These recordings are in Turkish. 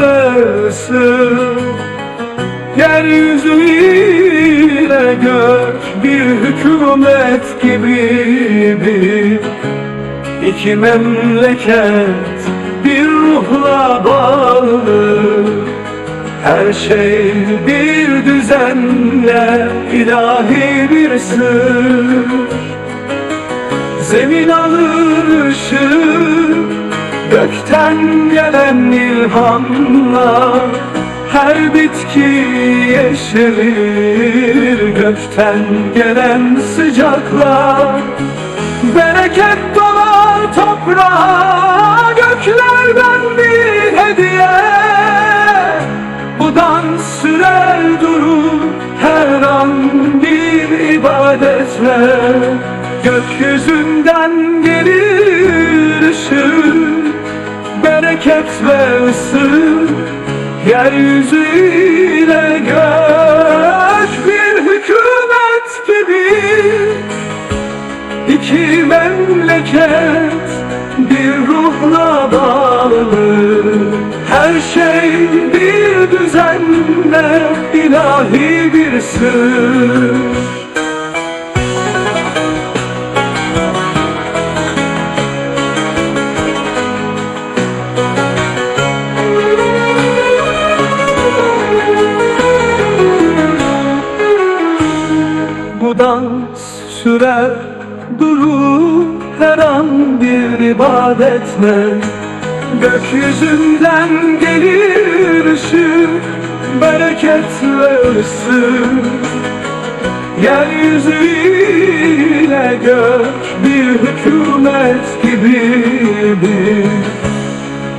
versin Yeryüzü ile gök bir hükümet gibidir İki memleket bir ruhla bağlı. Her şey bir düzenle ilahi bir sır. Zemin alır ışığı Gökten gelen ilhamla Her bitki yeşerir. Gökten gelen sıcakla Bereket dolar toprağa Göklerden bir hediye. Bu dans sürer durur Her an bir ibadetle Bereket ve ısır Yeryüzüyle gök Bir hükümet gibi. İki memleket bir ruhla bağlı Her şey bir düzenle ilahi bir sır Bu dans sürer durur her an bir ibadetle. Gökyüzünden gelir ışık bereket ve ısır Yeryüzüyle gök bir hükümet gibidir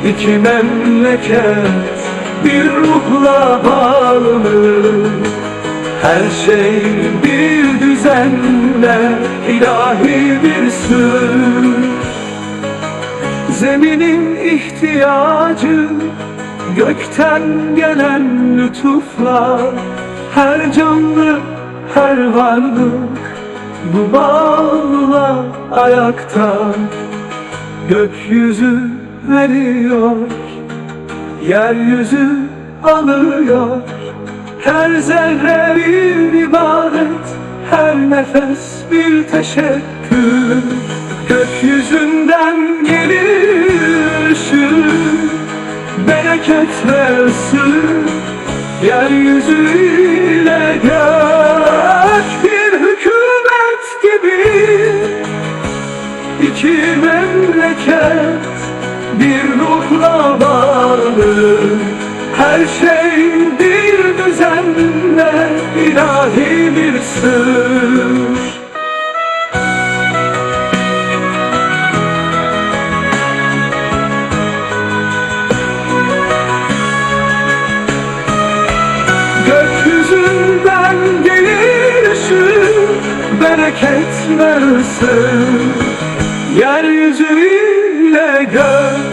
İki memleket bir ruhla bağlı her şey bir düzenle ilahi bir sır Zeminin ihtiyacı gökten gelen lütufla Her canlı, her varlık bu bağla ayakta. Gökyüzü veriyor, yeryüzü alıyor her zerre bir ibadet Her nefes bir teşekkür. Gökyüzünden gelir ışık Bereket ve ısır Yeryüzüyle gök Bir hükümet gibi. İki memleket bir ruhla bağlı. Her şey sır Gökyüzünden gelir ışık Bereket versin. Yeryüzüyle gök Bir hükümet